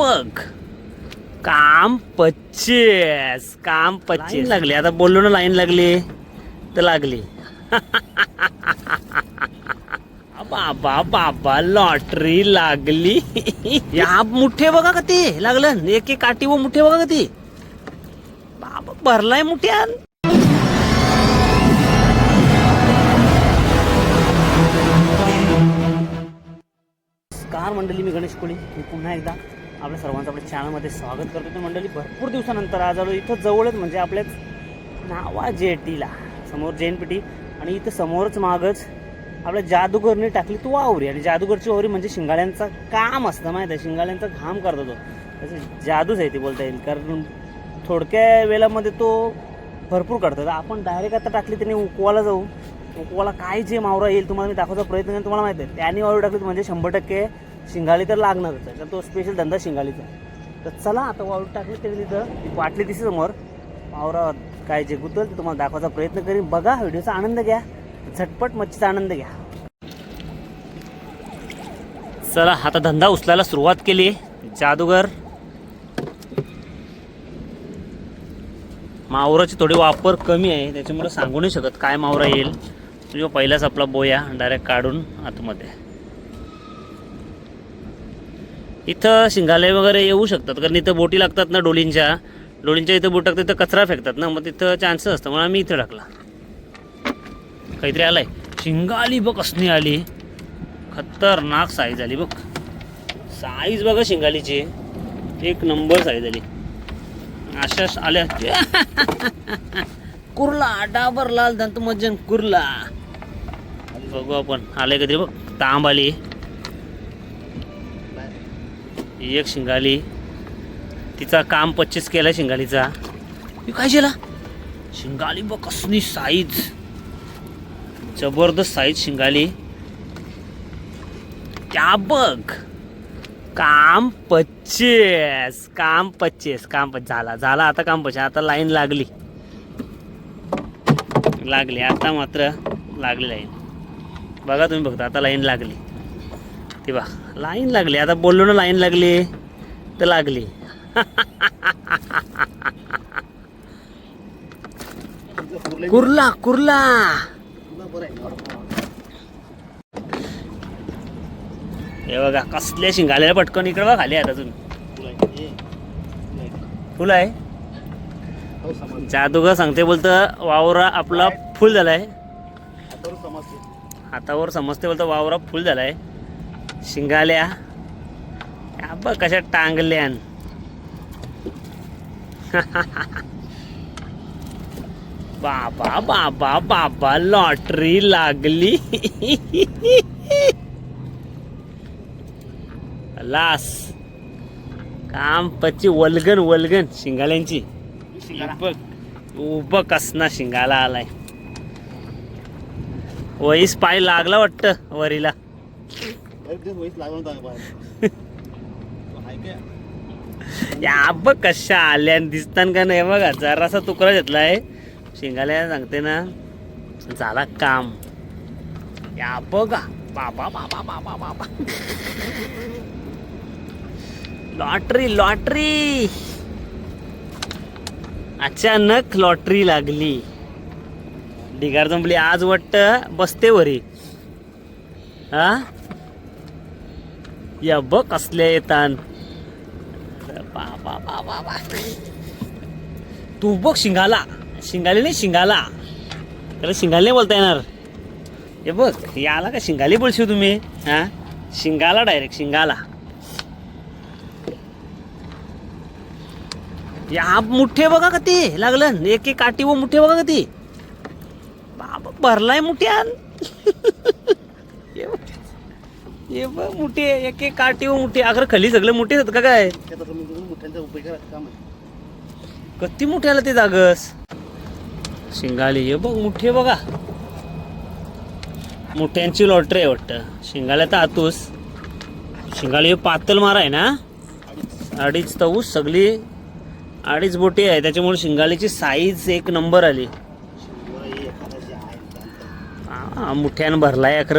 बघ. काम पच्चीस काम पच्चीस. लागली. आता बोललो ना लाईन लागली. तर लागली. बाबा बाबा लॉटरी लागली. या मुठे बघा का ते? लागलं. एक एक काठी व मुठे बघा का ते? बाबा भरलाय मुठ्यान. नमस्कार मंडळी मी गणेश कोळी. मी पुन्हा एकदा आपल्या सर्वांचं आपल्या चॅनलमध्ये स्वागत करतो. तर मंडळी भरपूर दिवसानंतर आज आलो इथं जवळच म्हणजे आपल्याच नावा जेटीला. समोर जैन टी आणि इथं समोरच मागच आपल्या जादूगरने टाकली तू वावरी. आणि जादूगरची वावरी म्हणजे शिंगाड्यांचं काम असतं माहीत आहे? शिंगाळ्यांचं घाम करतो तो. त्याचं जादूच आहे ते बोलता येईल कारण थोडक्या वेळामध्ये तो भरपूर करतो. आपण डायरेक्ट आता टाकली त्याने उकवाला जाऊ. उकवाला काय जे मावरा येईल तुम्हाला मी दाखवायचा प्रयत्न करेन तुम्हाला माहिती आहे. त्याने वावरी टाकली म्हणजे शंभर टक्के शिंगाळी तर लागणारच आहे कारण तो स्पेशल धंदा शिंगाळीचा. तर चला आता वाळू टाकली तरी तिथं. वाटली दिसते समोर. मावरा काय जे गुतल ते तुम्हाला दाखवायचा प्रयत्न करीन. बघा व्हिडिओचा आनंद घ्या. झटपट मच्छीचा आनंद घ्या. चला आता धंदा उचलायला सुरुवात केली. जादूगर. मावराची थोडी वापर कमी आहे त्याच्यामुळे सांगू नाही शकत काय मावरा येईल. तुझ्या पहिलाच आपला बोया डायरेक्ट काढून आतमध्ये. इथं शिंगाले वगैरे येऊ शकतात कारण इथं बोटी लागतात ना डोलींच्या. डोलींच्या इथं बोट टाकतात तिथं कचरा फेकतात ना मग तिथं चान्सेस असतं म्हणून आम्ही इथं टाकला. काहीतरी आलाय. शिंगाली बघ असणी आली. खतरनाक साईज आली बघ. साईज बघा शिंगालीची. एक नंबर साईज आली. अशा आल्या. कुर्ला डाबर लाल दंत मज्जन कुर्ला. बघू आपण. आले कधी बघ. तांब आली. एक शिंगाली. तिचा काम पच्चीस केला शिंगालीचा. मी काय केला? शिंगाली बघ कसली साईज जबरदस्त साईज शिंगाली. त्या बघ. काम पच्चीस काम पच्चीस काम पच झाला झाला आता काम पच्चीस. आता लाईन लागली. लागली आता मात्र लागली लाईन बघा तुम्ही बघता आता लाईन लागली. ती बघा. लाईन लागली. आता बोललो ना लाईन लागली. तर लागली. कुर्ला कुर्ला. हे बघा कसल्या शिंगाल्या पटकन इकडे बघा खाली आता अजून. फुल आहे. जादूगर सांगते बोलतं वावरा आपला फुल झालाय. हातावर समजते बोलतं वावरा फुल झालाय. शिंगाल्या. बघ कशा टांगल्यान. बाबा बाबा बाबा लॉटरी लागली. लास काम पच्ची वलगन वलगन शिंगाल्यांची. बघ. उभं कसना शिंगाला आलाय. वहीस पाय लागला वाटतं वरीला. या बघ कशा आल्या दिसतान का नाही बघा. जरासा तुकडा घेतलाय. शिंगाल्या सांगते ना झाला काम. या बघा. बाबा बाबा बाबा बाबा. Lottery lottery. अचानक लॉटरी लागली. ढिगार जमली आज वाटत बसते वरी. हा? या बघ कसल्या येतान बा तू बघ शिंगाला. शिंगाली नाही शिंगाला. त्याला शिंगाली नाही बोलता येणार. हे बघ याला का शिंगाली बोलशील तुम्ही? हा? शिंगाला डायरेक्ट शिंगाला. या मुठे बघा का ते लागलं. एक एक काठी व मुठे बघा का ती. बाबा भरलाय मुठ्यान. हे बघ मुठे एक एक काठी मुठे. अगर खाली सगळे मुठे आहेत का काय? किती मुठे आलं ते जागस? शिंगाली हे बघ मुठे बघा. मुठ्यांची लॉटरी आहे वाटतं. शिंगाल्या तर आतूस. शिंगाली हे पातल मार आहे ना? अडीच तऊस सगळी. अडीच बोटी आहे त्याच्यामुळे शिंगालीची साईज एक नंबर आली. हा, मुठ्यानं भरलाय अखर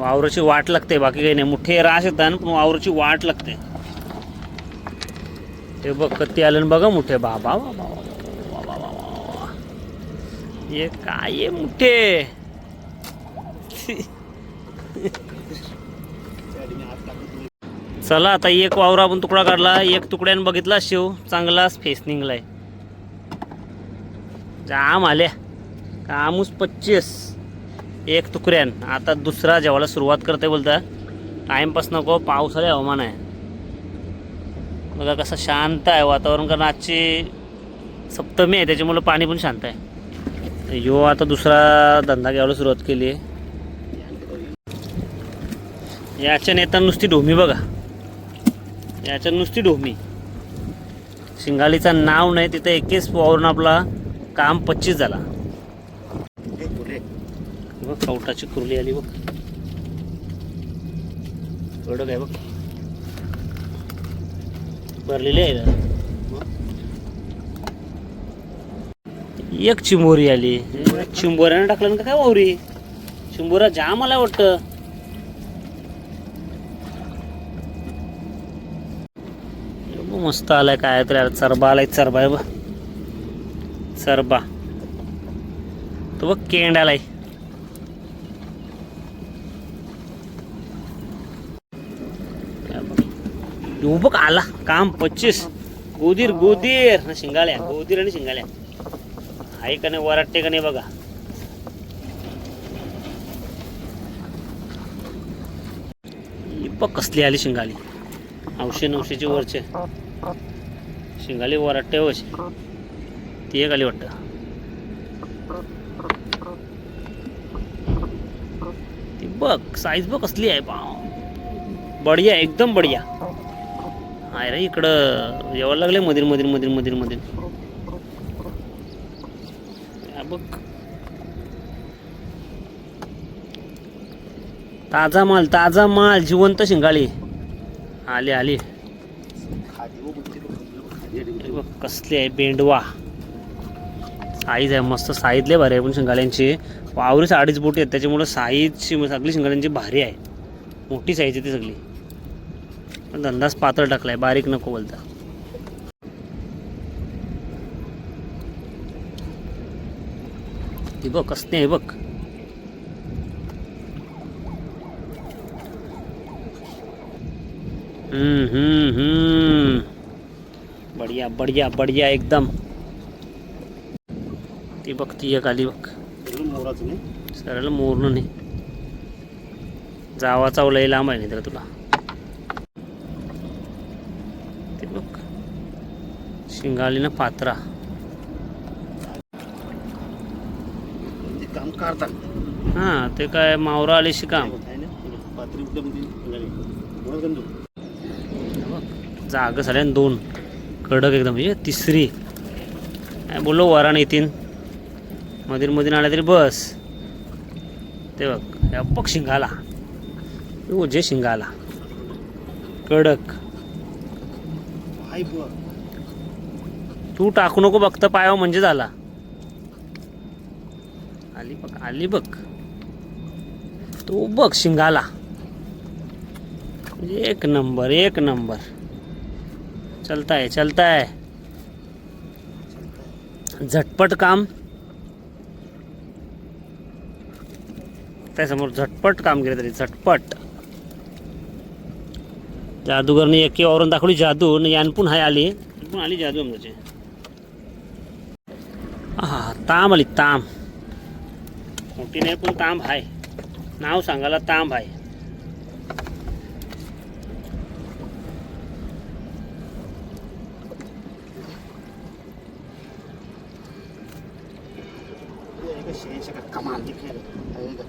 वावराची वाट लागते बाकी काही नाही. मोठे रास येतात पण वावराची वाट लागते. ते बघ कत्ती आलं बघा मोठे. बाबा बाबा हे काय आहे मोठे? चला आता एक वावरा आपण तुकडा काढला एक तुकड्याने बघितला शिव. चांगलाच फेस निघलाय. जाम आल्या. कामूस पच्चीस. एक तुकड्यान आता दुसरा जेवायला सुरुवात करते बोलता. टाइमपास नको पावसाळे हवामान आहे. बघा कसं शांत आहे वातावरण कारण आजची सप्तमी आहे त्याच्यामुळं पाणी पण शांत आहे. यो आता दुसरा धंदा घ्यायला सुरुवात केली आहे. याच्या नेता नुसती ढोमी बघा. याच्या नुसती ढोमी. शिंगालीचं नाव नाही तिथं एकेच वावरून आपला काम पच्चीस झाला. कवटाची कुरली आली बघ. कडक आहे बघ. भरलेली आहे ना. एक चिंबोरी आली. चिंबोऱ्यानं टाकलं ना का काय वावरी? चिंबोरा जाम आला वाटतं. मस्त आलाय काय तर चरबा आलाय चरबा आहे बघ. चरबा. तो बघ केंड आलाय. यो आला? काम पच्चीस. गोदीर गोदीर. ना शिंगाल्या गोदीर आणि शिंगाल्या आहे का नाही वराटते का नाही बघा? बघ कसली आली शिंगाली औशे नवशेचे वरचे. शिंगाली वराटे वशे ती एक आली वाटतं. ती बघ साईज बघ कसली आहे बा बढिया एकदम बढिया. आहे रे इकडं यावं लागले मधील मधील मधील मधील मधील. बघ. ताजा माल ताजा माल जिवंत शिंगाळी. आली आली. हे बघ कसली आहे बेंडवा. साईज आहे मस्त साईजले भारी आहे पण शिंगाल्यांची वावरीच अडीच बोटी आहेत त्याच्यामुळं साईजची सगळी शिंगाल्यांची भारी आहे. मोठी साईज आहे ती सगळी. पण धंदाच पातळ टाकलाय बारीक नको बोलता. ती बघ असते आहे बघ. हम्म हम्म हम्म. बढ़िया बढ़िया बढ़िया एकदम. ती बघ ती एक आली बघ. सरळ मोरण नाही. जावाचा लय लांब आहे नाही तर तुला ते बघ शिंगाली ना पात्रा काम काढतात हा ते काय मावरा आली कुठं जागा झाल्या दोन. कडक एकदम म्हणजे तिसरी. काय बोललो वराण येतीन. मधीर मधीर आल्या तरी बस. ते बघ या बघ शिंगाला. ओ जे शिंगाला. कडक. तू टाकू नको बघता पायाव म्हणजे झाला. आली बघ आली बघ. तो बघ शिंगाला. एक नंबर एक नंबर. चलता है चलता है झटपट काम. त्यासमोर झटपट काम केलं तरी झटपट. जादूगरने एके औरण दाखवली जादू आणि यानपून हाय आली पण आली जादू आमचे हा ताम आली ताम. मोठी नाही पण तांब हाय. नाव सांगायला तांब आहे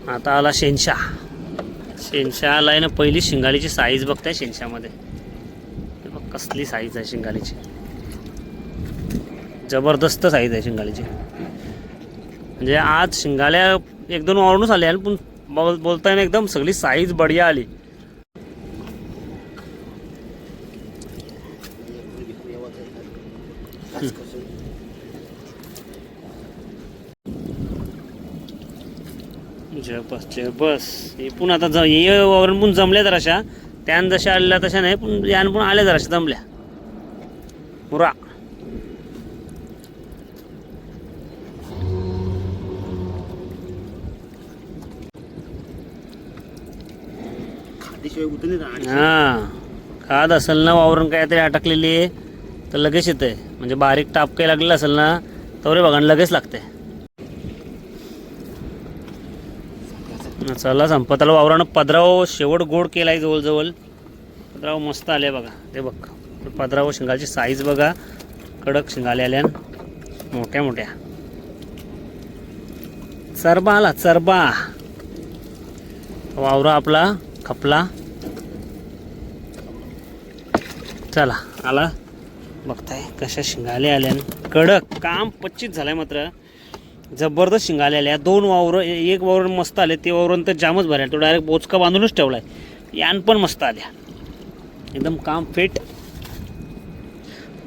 आता आला शेनशाह शेनशा. आलाय ना पहिली शिंगालीची साईज बघताय शेनशामध्ये. बघ कसली साईज आहे शिंगालीची. जबरदस्त साईज आहे शिंगाल्याची म्हणजे आज शिंगाल्या एक दोन वावरूनच आल्या पण बोल बोलताना एकदम सगळी साईज बढिया आली. जबस बस हे पण आता ज हे वावरण पण जमल्या तर अशा त्यान जशा आलेल्या तशा नाही पण यान पण आल्या जर अशा जमल्या. पुरा खाद्याशिवाय उतरले ना आणि हा. खाद असेल ना वावरून काहीतरी अटकलेली आहे तर लगेच येते. म्हणजे बारीक टाप काही लागलेला असेल ना तर रे बघा लगेच लागते. चला संपताला वावरानं पदराव शेवट गोड केलाय जवळजवळ. पदराव मस्त आले बघा ते बघ. पदराव शिंगाची साईज बघा कडक शिंगाले आल्या मोठ्या मोठ्या. चरबा आला चरबा. वावरा आपला खपला चला आला. बघताय कशा शिंगाले आल्या कडक काम पच्चीस झालंय मात्र. जबरदस्त शिंगाले आल्या. दोन वावरं एक वावरण मस्त आले. ते वावरण तर जामच भरायला तो डायरेक्ट बोचका बांधूनच ठेवलाय. यान पण मस्त आल्या. एकदम काम फिट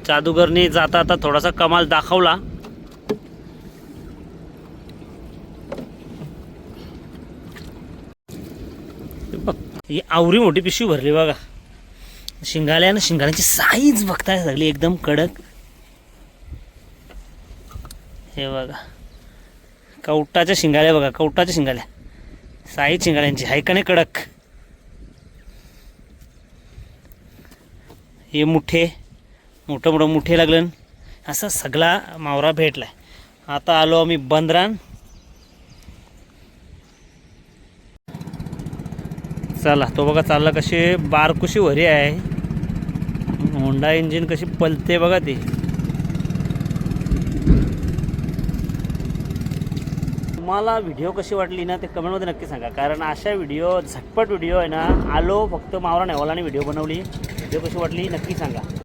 जादूगरने जाता आता थोडासा कमाल दाखवला. ही आवरी मोठी पिशवी भरली बघा. शिंगाल्या ना शिंगाल्याची साईज बघताय सगळी एकदम कडक. हे बघा. कवटाच्या शिंगाल्या बघा कवटाच्या शिंगाल्या. साईज शिंगाल्यांची हाय का नाही कडक? हे मुठे मोठं मोठं मुठे लागलं. असा सगळा मावरा भेटलाय. आता आलो आम्ही बंदरान. चला तो बघा चालला कशी बारकुशी वरी आहे. होंडा इंजिन कशी पलते बघा ती. तुम्हाला व्हिडिओ कशी वाटली ना ते कमेंटमध्ये नक्की सांगा. कारण अशा व्हिडिओ झटपट व्हिडिओ आहे ना आलो फक्त मावरा नेवालाने व्हिडिओ बनवली. व्हिडिओ कशी वाटली नक्की सांगा.